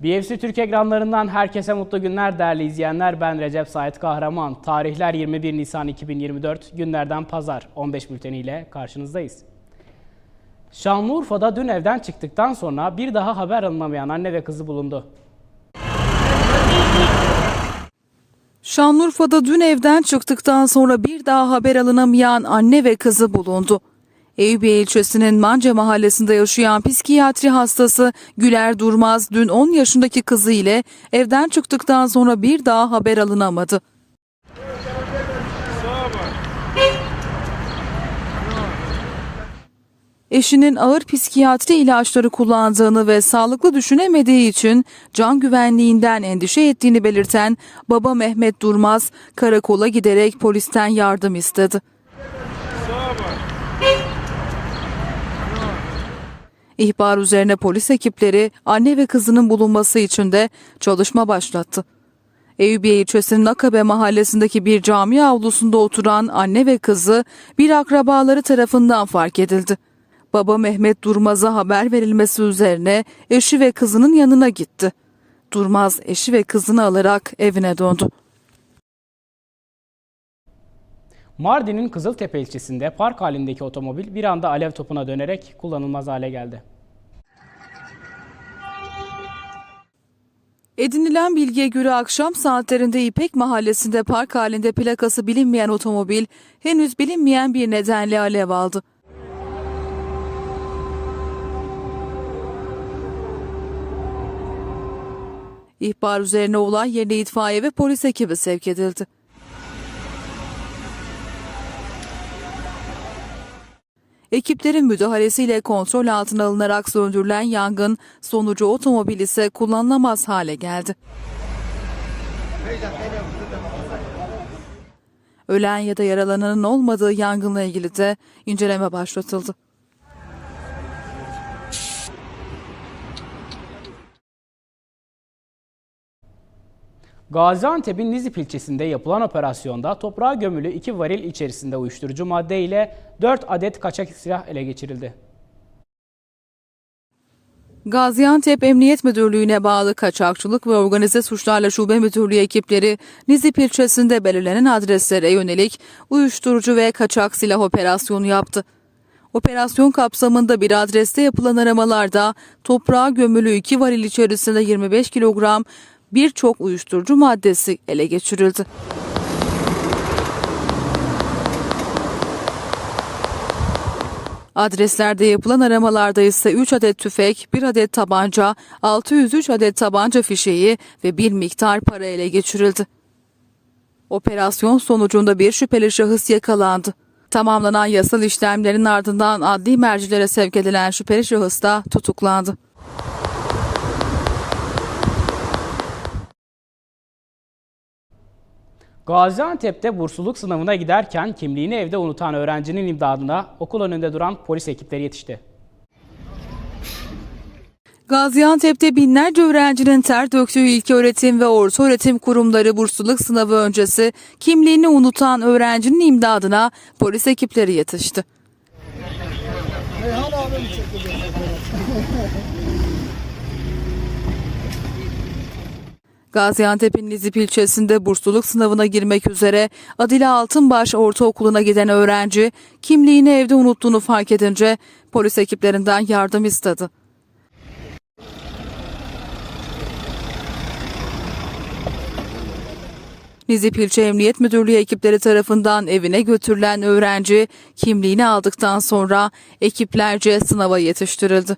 BFC Türk ekranlarından herkese mutlu günler değerli izleyenler. Ben Recep Sait Kahraman. Tarihler 21 Nisan 2024 günlerden pazar 15 bülteniyle karşınızdayız. Şanlıurfa'da dün evden çıktıktan sonra bir daha haber alınamayan anne ve kızı bulundu. Şanlıurfa'da dün evden çıktıktan sonra bir daha haber alınamayan anne ve kızı bulundu. Eyüpiye ilçesinin Manca mahallesinde yaşayan psikiyatri hastası Güler Durmaz dün 10 yaşındaki kızı ile evden çıktıktan sonra bir daha haber alınamadı. Eşinin ağır psikiyatri ilaçları kullandığını ve sağlıklı düşünemediği için can güvenliğinden endişe ettiğini belirten baba Mehmet Durmaz karakola giderek polisten yardım istedi. İhbar üzerine polis ekipleri anne ve kızının bulunması için de çalışma başlattı. Eyüpiye ilçesinin Akabe mahallesindeki bir cami avlusunda oturan anne ve kızı bir akrabaları tarafından fark edildi. Baba Mehmet Durmaz'a haber verilmesi üzerine eşi ve kızının yanına gitti. Durmaz eşi ve kızını alarak evine döndü. Mardin'in Kızıltepe ilçesinde park halindeki otomobil bir anda alev topuna dönerek kullanılmaz hale geldi. Edinilen bilgiye göre akşam saatlerinde İpek mahallesinde park halinde plakası bilinmeyen otomobil henüz bilinmeyen bir nedenle alev aldı. İhbar üzerine olay yerine itfaiye ve polis ekibi sevk edildi. Ekiplerin müdahalesiyle kontrol altına alınarak söndürülen yangın sonucu otomobil ise kullanılamaz hale geldi. Ölen ya da yaralananın olmadığı yangınla ilgili de inceleme başlatıldı. Gaziantep'in Nizip ilçesinde yapılan operasyonda toprağa gömülü iki varil içerisinde uyuşturucu madde ile 4 adet kaçak silah ele geçirildi. Gaziantep Emniyet Müdürlüğü'ne bağlı Kaçakçılık ve Organize Suçlarla Şube Müdürlüğü ekipleri Nizip ilçesinde belirlenen adreslere yönelik uyuşturucu ve kaçak silah operasyonu yaptı. Operasyon kapsamında bir adreste yapılan aramalarda toprağa gömülü iki varil içerisinde 25 kilogram birçok uyuşturucu maddesi ele geçirildi. Adreslerde yapılan aramalarda ise 3 adet tüfek, 1 adet tabanca, 603 adet tabanca fişeği ve bir miktar para ele geçirildi. Operasyon sonucunda bir şüpheli şahıs yakalandı. Tamamlanan yasal işlemlerin ardından adli mercilere sevk edilen şüpheli şahıs da tutuklandı. Gaziantep'te bursluluk sınavına giderken kimliğini evde unutan öğrencinin imdadına okul önünde duran polis ekipleri yetişti. Gaziantep'te binlerce öğrencinin ter döktüğü ilköğretim ve ortaöğretim kurumları bursluluk sınavı öncesi kimliğini unutan öğrencinin imdadına polis ekipleri yetişti. Gaziantep'in Nizip ilçesinde bursluluk sınavına girmek üzere Adile Altınbaş Ortaokulu'na giden öğrenci kimliğini evde unuttuğunu fark edince polis ekiplerinden yardım istedi. Nizip İlçe Emniyet Müdürlüğü ekipleri tarafından evine götürülen öğrenci kimliğini aldıktan sonra ekiplerce sınava yetiştirildi.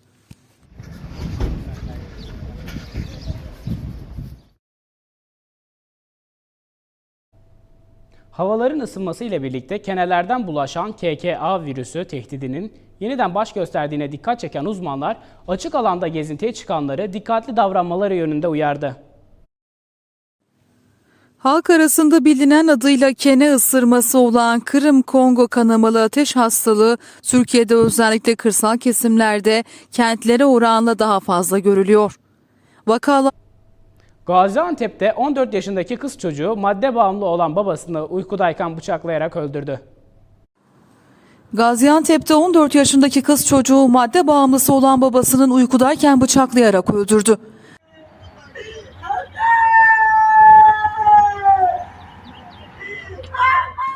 Havaların ısınması ile birlikte kenelerden bulaşan KKA virüsü tehdidinin yeniden baş gösterdiğine dikkat çeken uzmanlar açık alanda gezintiye çıkanları dikkatli davranmaları yönünde uyardı. Halk arasında bilinen adıyla kene ısırması olan Kırım Kongo kanamalı ateş hastalığı Türkiye'de özellikle kırsal kesimlerde kentlere oranla daha fazla görülüyor. Vakalar Gaziantep'te 14 yaşındaki kız çocuğu madde bağımlı olan babasını uykudayken bıçaklayarak öldürdü. Gaziantep'te 14 yaşındaki kız çocuğu madde bağımlısı olan babasının uykudayken bıçaklayarak öldürdü.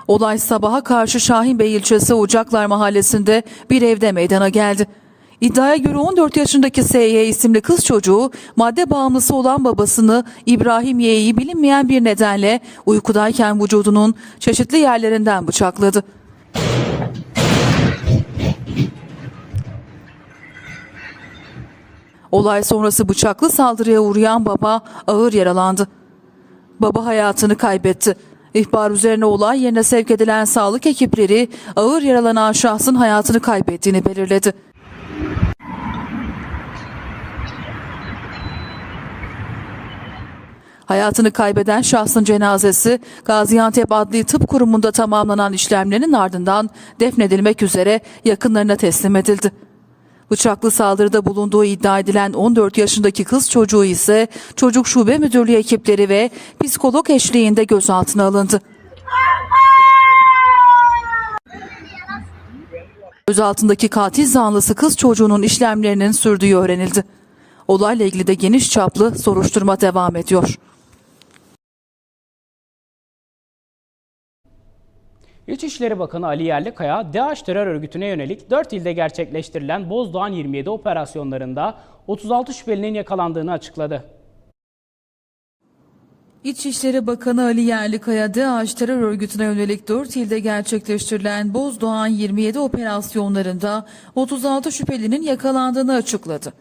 Olay sabaha karşı Şahinbey ilçesi Ocaklar mahallesinde bir evde meydana geldi. İddiaya göre 14 yaşındaki S.Y. isimli kız çocuğu madde bağımlısı olan babasını İbrahim Y'yi bilinmeyen bir nedenle uykudayken vücudunun çeşitli yerlerinden bıçakladı. Olay sonrası bıçaklı saldırıya uğrayan baba ağır yaralandı. Baba hayatını kaybetti. İhbar üzerine olay yerine sevk edilen sağlık ekipleri ağır yaralanan şahsın hayatını kaybettiğini belirledi. Hayatını kaybeden şahsın cenazesi Gaziantep Adli Tıp Kurumu'nda tamamlanan işlemlerin ardından defnedilmek üzere yakınlarına teslim edildi. Bıçaklı saldırıda bulunduğu iddia edilen 14 yaşındaki kız çocuğu ise çocuk şube müdürlüğü ekipleri ve psikolog eşliğinde gözaltına alındı. Gözaltındaki katil zanlısı kız çocuğunun işlemlerinin sürdüğü öğrenildi. Olayla ilgili de geniş çaplı soruşturma devam ediyor. İçişleri Bakanı Ali Yerlikaya, DAEŞ terör örgütüne yönelik 4 ilde gerçekleştirilen Bozdoğan 27 operasyonlarında 36 şüphelinin yakalandığını açıkladı. İçişleri Bakanı Ali Yerlikaya, DAEŞ terör örgütüne yönelik 4 ilde gerçekleştirilen Bozdoğan 27 operasyonlarında 36 şüphelinin yakalandığını açıkladı.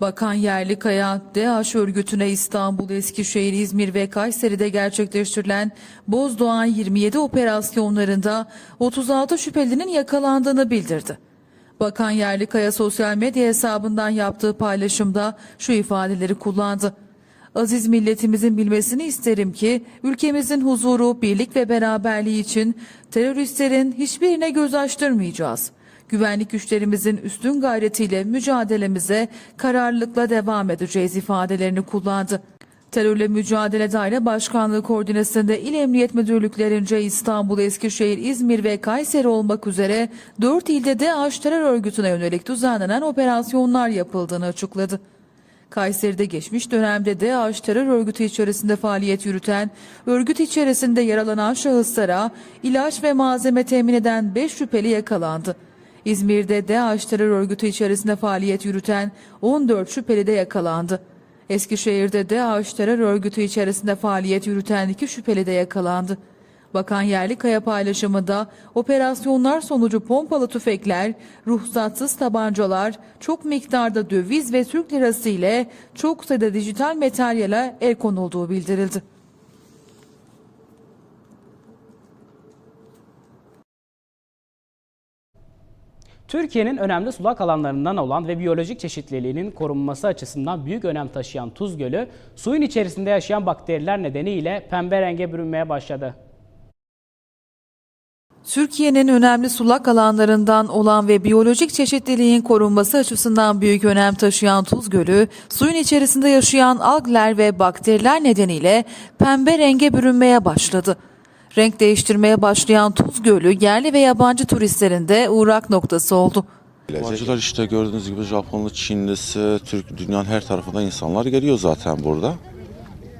Bakan Yerlikaya, DAEŞ örgütüne İstanbul, Eskişehir, İzmir ve Kayseri'de gerçekleştirilen Bozdoğan 27 operasyonlarında 36 şüphelinin yakalandığını bildirdi. Bakan Yerlikaya sosyal medya hesabından yaptığı paylaşımda şu ifadeleri kullandı. Aziz milletimizin bilmesini isterim ki ülkemizin huzuru, birlik ve beraberliği için teröristlerin hiçbirine göz açtırmayacağız. Güvenlik güçlerimizin üstün gayretiyle mücadelemize kararlılıkla devam edeceğiz ifadelerini kullandı. Terörle Mücadele Daire Başkanlığı koordinesinde İl Emniyet Müdürlüklerince İstanbul, Eskişehir, İzmir ve Kayseri olmak üzere 4 ilde DAEŞ terör örgütüne yönelik düzenlenen operasyonlar yapıldığını açıkladı. Kayseri'de geçmiş dönemde DAEŞ terör örgütü içerisinde faaliyet yürüten, örgüt içerisinde yaralanan şahıslara ilaç ve malzeme temin eden 5 şüpheli yakalandı. İzmir'de DAEŞ terör örgütü içerisinde faaliyet yürüten 14 şüpheli de yakalandı. Eskişehir'de DAEŞ terör örgütü içerisinde faaliyet yürüten 2 şüpheli de yakalandı. Bakan Yerlikaya paylaşımında operasyonlar sonucu pompalı tüfekler, ruhsatsız tabancalar, çok miktarda döviz ve Türk lirası ile çok sayıda dijital materyale el konulduğu bildirildi. Türkiye'nin önemli sulak alanlarından olan ve biyolojik çeşitliliğinin korunması açısından büyük önem taşıyan Tuz Gölü, suyun içerisinde yaşayan bakteriler nedeniyle pembe renge bürünmeye başladı. Türkiye'nin önemli sulak alanlarından olan ve biyolojik çeşitliliğin korunması açısından büyük önem taşıyan Tuz Gölü, suyun içerisinde yaşayan algler ve bakteriler nedeniyle pembe renge bürünmeye başladı. Renk değiştirmeye başlayan Tuz Gölü yerli ve yabancı turistlerin de uğrak noktası oldu. Yabancılar işte gördüğünüz gibi Japonlu, Çinlisi, Türk dünyanın her tarafından insanlar geliyor zaten burada.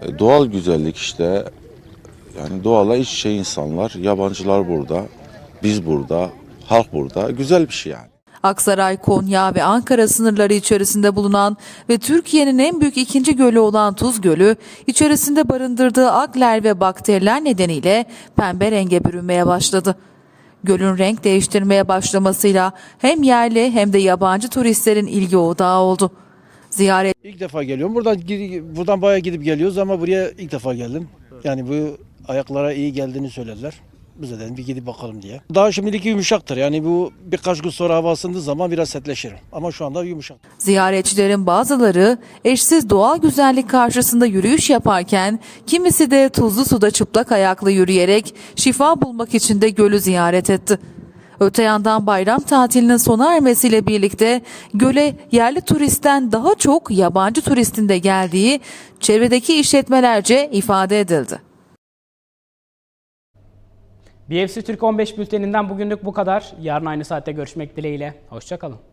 E, doğal güzellik işte. Yani doğala iç içe insanlar, yabancılar burada, biz burada, halk burada. Güzel bir şey yani. Aksaray, Konya ve Ankara sınırları içerisinde bulunan ve Türkiye'nin en büyük ikinci gölü olan Tuz Gölü, içerisinde barındırdığı algler ve bakteriler nedeniyle pembe renge bürünmeye başladı. Gölün renk değiştirmeye başlamasıyla hem yerli hem de yabancı turistlerin ilgi odağı oldu. Ziyaret İlk defa geliyorum. Buradan buradan bayağı gidip geliyoruz ama buraya ilk defa geldim. Yani bu ayaklara iyi geldiğini söylediler. Biz de dedim bir gidip bakalım diye. Daha şimdiki yumuşaktır. Yani bu birkaç gün sonra hava ısındığı zaman biraz sertleşir. Ama şu anda yumuşak. Ziyaretçilerin bazıları eşsiz doğal güzellik karşısında yürüyüş yaparken kimisi de tuzlu suda çıplak ayaklı yürüyerek şifa bulmak için de gölü ziyaret etti. Öte yandan bayram tatilinin sona ermesiyle birlikte göle yerli turistten daha çok yabancı turistin de geldiği çevredeki işletmelerce ifade edildi. BFC Türk 15 bülteninden bugünlük bu kadar. Yarın aynı saatte görüşmek dileğiyle. Hoşçakalın.